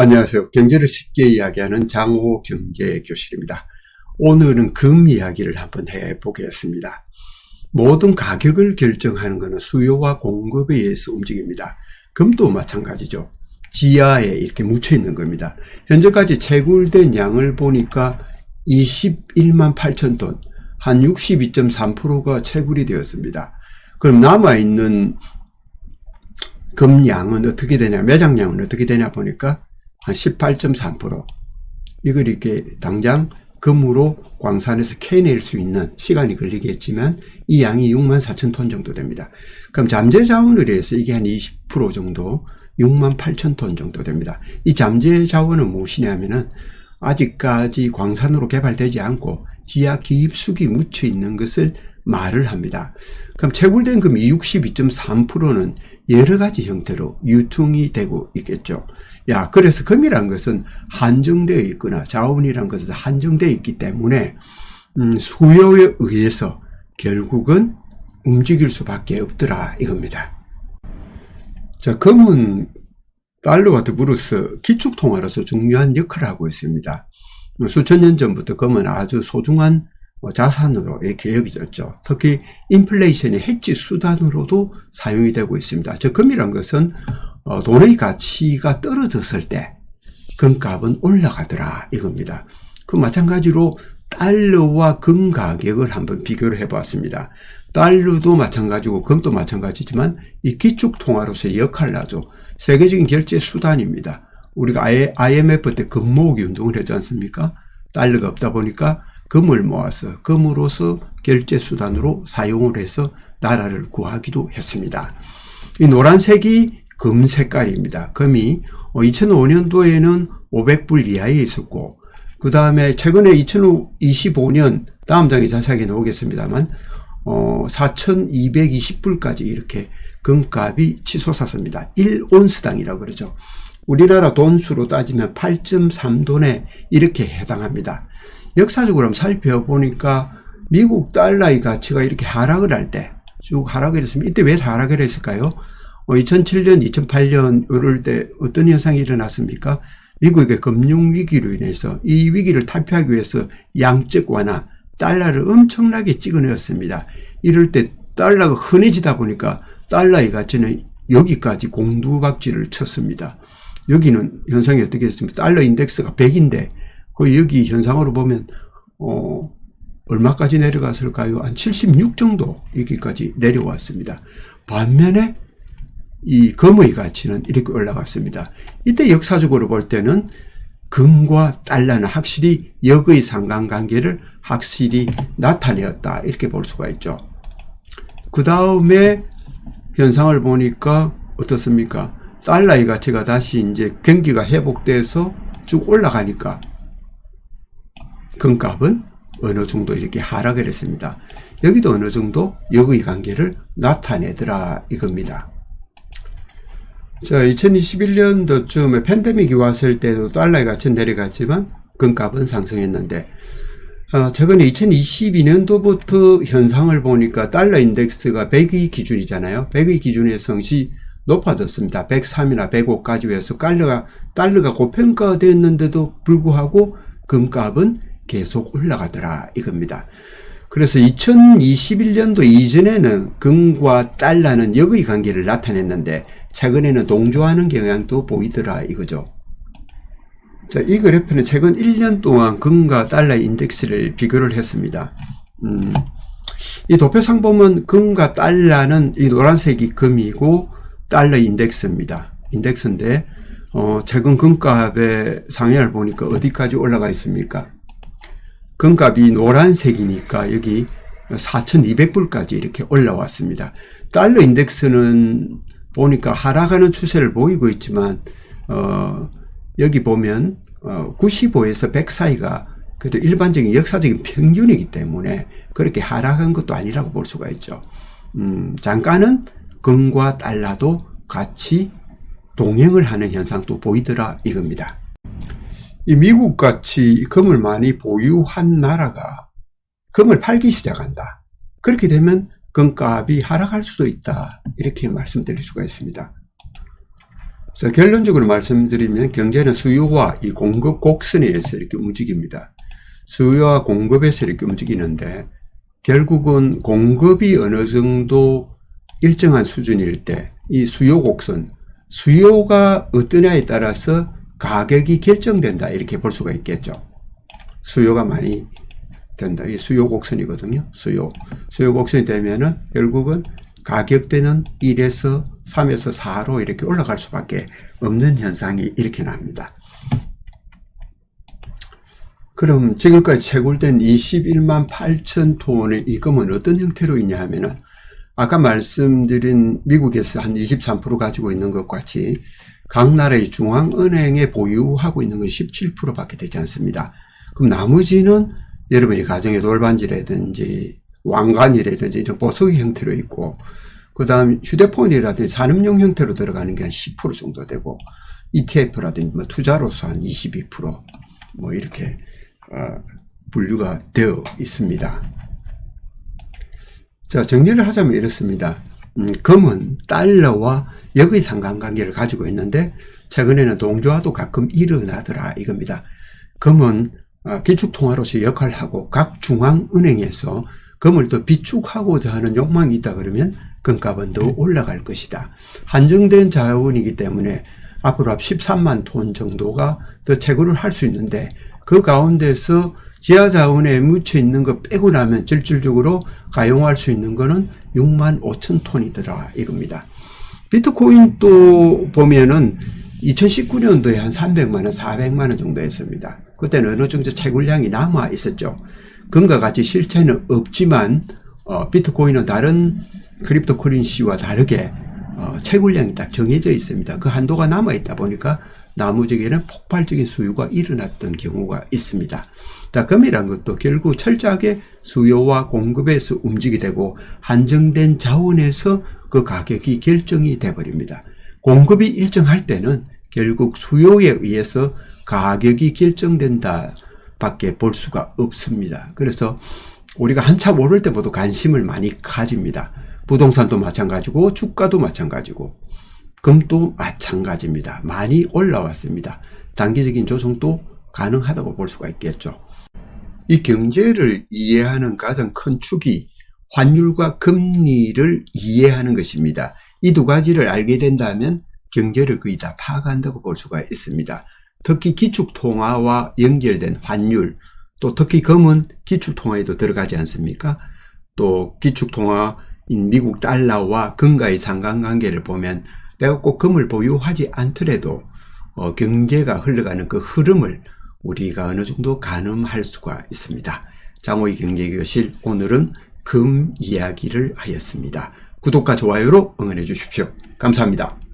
안녕하세요. 경제를 쉽게 이야기하는 장호 경제 교실입니다. 오늘은 금 이야기를 한번 해보겠습니다. 모든 가격을 결정하는 것은 수요와 공급에 의해서 움직입니다. 금도 마찬가지죠. 지하에 이렇게 묻혀 있는 겁니다. 현재까지 채굴된 양을 보니까 21만 8천 톤, 한 62.3%가 채굴이 되었습니다. 그럼 남아있는 금양은 어떻게 되냐, 매장량은 어떻게 되냐 보니까 한 18.3% 이걸 이렇게 당장 금으로 광산에서 캐낼 수 있는 시간이 걸리겠지만 이 양이 6만 4천 톤 정도 됩니다. 그럼 잠재 자원을 해서 이게 한 20% 정도 6만 8천 톤 정도 됩니다. 이 잠재 자원은 무엇이냐면은 아직까지 광산으로 개발되지 않고 지하 기입숙이 묻혀 있는 것을 말을 합니다. 그럼 채굴된 금이 62.3%는 여러 가지 형태로 유통이 되고 있겠죠. 야, 그래서 금이란 것은 한정되어 있거나 자원이란 것은 한정되어 있기 때문에 음, 수요에 의해서 결국은 움직일 수밖에 없더라 이겁니다. 자, 금은 달러와 더불어서 기축통화로서 중요한 역할을 하고 있습니다. 수천 년 전부터 금은 아주 소중한 자산으로 이렇게 여겨졌죠. 특히 인플레이션의 해지 수단으로도 사용이 되고 있습니다. 저 금이란 것은 어, 돈의 가치가 떨어졌을 때 금값은 올라가더라 이겁니다. 그 마찬가지로 달러와 금 가격을 한번 비교를 해봤습니다. 달러도 마찬가지고 금도 마찬가지지만 이 기축 통화로서의 역할을 하죠. 세계적인 결제 수단입니다. 우리가 IMF 때 금 모으기 운동을 했지 않습니까? 달러가 없다 보니까 금을 모아서 금으로서 결제 수단으로 사용을 해서 나라를 구하기도 했습니다. 이 노란색이 금 색깔입니다. 금이 2005년도에는 500불 이하에 있었고 그 다음에 최근에 2025년 다음 장에 자세하게 나오겠습니다만 어, 4,220불까지 이렇게 금값이 치솟았습니다. 1온스당이라고 그러죠. 우리나라 돈수로 따지면 8.3돈에 이렇게 해당합니다. 역사적으로 살펴보니까 미국 달러의 가치가 이렇게 하락을 할 때 쭉 하락을 했으면 이때 왜 하락을 했을까요? 2007년, 2008년 이럴 때 어떤 현상이 일어났습니까? 미국의 금융위기로 인해서 이 위기를 탈피하기 위해서 양적 완화, 달러를 엄청나게 찍어내었습니다. 이럴 때 달러가 흔해지다 보니까 달러의 가치는 여기까지 공두박질을 쳤습니다. 여기는 현상이 어떻게 됐습니까? 달러 인덱스가 100인데 그 여기 현상으로 보면 어 얼마까지 내려갔을까요? 한 76 정도 여기까지 내려왔습니다. 반면에 이 금의 가치는 이렇게 올라갔습니다. 이때 역사적으로 볼 때는 금과 달러는 확실히 역의 상관관계를 확실히 나타내었다 이렇게 볼 수가 있죠. 그 다음에 현상을 보니까 어떻습니까? 달러의 가치가 다시 이제 경기가 회복돼서 쭉 올라가니까 금값은 어느 정도 이렇게 하락을 했습니다. 여기도 어느 정도 역의 관계를 나타내더라 이겁니다. 자, 2021년도쯤에 팬데믹이 왔을 때도 달러의 가치는 내려갔지만 금값은 상승했는데 어, 최근에 2022년도부터 현상을 보니까 달러 인덱스가 100의 기준이잖아요. 100의 기준의 성시 높아졌습니다. 103이나 105까지 해서 달러가, 달러가 고평가됐는데도 불구하고 금값은 계속 올라가더라 이겁니다. 그래서 2021년도 이전에는 금과 달러는 역의 관계를 나타냈는데 최근에는 동조하는 경향도 보이더라 이거죠. 자, 이 그래프는 최근 1년 동안 금과 달러 인덱스를 비교를 했습니다. 음, 이 도표상 보면 금과 달러는 이 노란색이 금이고 달러 인덱스입니다. 인덱스인데 어, 최근 금값의 상향을 보니까 어디까지 올라가 있습니까? 금값이 노란색이니까 여기 4,200불까지 이렇게 올라왔습니다. 달러 인덱스는 보니까 하락하는 추세를 보이고 있지만 어, 여기 보면 어, 95에서 100 사이가 그래도 일반적인 역사적인 평균이기 때문에 그렇게 하락한 것도 아니라고 볼 수가 있죠. 음, 잠깐은 금과 달러도 같이 동행을 하는 현상도 보이더라 이겁니다. 이 미국 같이 금을 많이 보유한 나라가 금을 팔기 시작한다. 그렇게 되면 금값이 하락할 수도 있다. 이렇게 말씀드릴 수가 있습니다. 자, 결론적으로 말씀드리면 경제는 수요와 이 공급 곡선에 의해서 이렇게 움직입니다. 수요와 공급에서 이렇게 움직이는데 결국은 공급이 어느 정도 일정한 수준일 때 이 수요 곡선, 수요가 어떠냐에 따라서 가격이 결정된다 이렇게 볼 수가 있겠죠. 수요가 많이 된다. 이 수요 곡선이거든요. 수요. 수요 곡선이 되면은 결국은 가격대는 1에서 3에서 4로 이렇게 올라갈 수밖에 없는 현상이 이렇게 납니다. 그럼 지금까지 채굴된 21만 8천 톤의 이 금은 어떤 형태로 있냐 하면은 아까 말씀드린 미국에서 한 23% 가지고 있는 것 같이 각 나라의 중앙은행에 보유하고 있는 건 17%밖에 되지 않습니다. 그럼 나머지는 여러분이 가정의 돌반지라든지 왕관이라든지 이런 보석의 형태로 있고 그 다음 휴대폰이라든지 산업용 형태로 들어가는 게 한 10% 정도 되고 ETF라든지 뭐 투자로서 한 22%뭐 이렇게 어, 분류가 되어 있습니다. 자, 정리를 하자면 이렇습니다. 음, 금은 달러와 역의 상관관계를 가지고 있는데 최근에는 동조화도 가끔 일어나더라 이겁니다. 금은 어, 기축통화로서 역할을 하고 각 중앙은행에서 금을 더 비축하고자 하는 욕망이 있다 그러면 금값은 더 올라갈 것이다. 한정된 자원이기 때문에 앞으로 13만 톤 정도가 더 채굴을 할 수 있는데 그 가운데서 지하 자원에 묻혀 있는 거 빼고 나면 실질적으로 가용할 수 있는 거는 6만 5천 톤이더라 이겁니다. 비트코인도 보면은 2019년도에 한 300만 원, 400만 원 정도 했습니다. 그때는 어느 정도 채굴량이 남아 있었죠. 금과 같이 실체는 없지만 어, 비트코인은 다른 크립토 커런시와 다르게 어, 채굴량이 딱 정해져 있습니다. 그 한도가 남아 있다 보니까 나무적에는 폭발적인 수요가 일어났던 경우가 있습니다. 금이란 것도 결국 철저하게 수요와 공급에서 움직이 되고 한정된 자원에서 그 가격이 결정이 돼 버립니다. 공급이 일정할 때는 결국 수요에 의해서 가격이 결정된다 밖에 볼 수가 없습니다. 그래서 우리가 한참 오를 때보다 관심을 많이 가집니다. 부동산도 마찬가지고 주가도 마찬가지고 금도 마찬가지입니다. 많이 올라왔습니다. 단기적인 조정도 가능하다고 볼 수가 있겠죠. 이 경제를 이해하는 가장 큰 축이 환율과 금리를 이해하는 것입니다. 이 두 가지를 알게 된다면 경제를 거의 다 파악한다고 볼 수가 있습니다. 특히 기축통화와 연결된 환율, 또 특히 금은 기축통화에도 들어가지 않습니까? 또 기축통화인 미국 달러와 금과의 상관관계를 보면 내가 꼭 금을 보유하지 않더라도 어, 경제가 흘러가는 그 흐름을 우리가 어느 정도 가늠할 수가 있습니다. 장호의 경제교실 오늘은 금 이야기를 하였습니다. 구독과 좋아요로 응원해 주십시오. 감사합니다.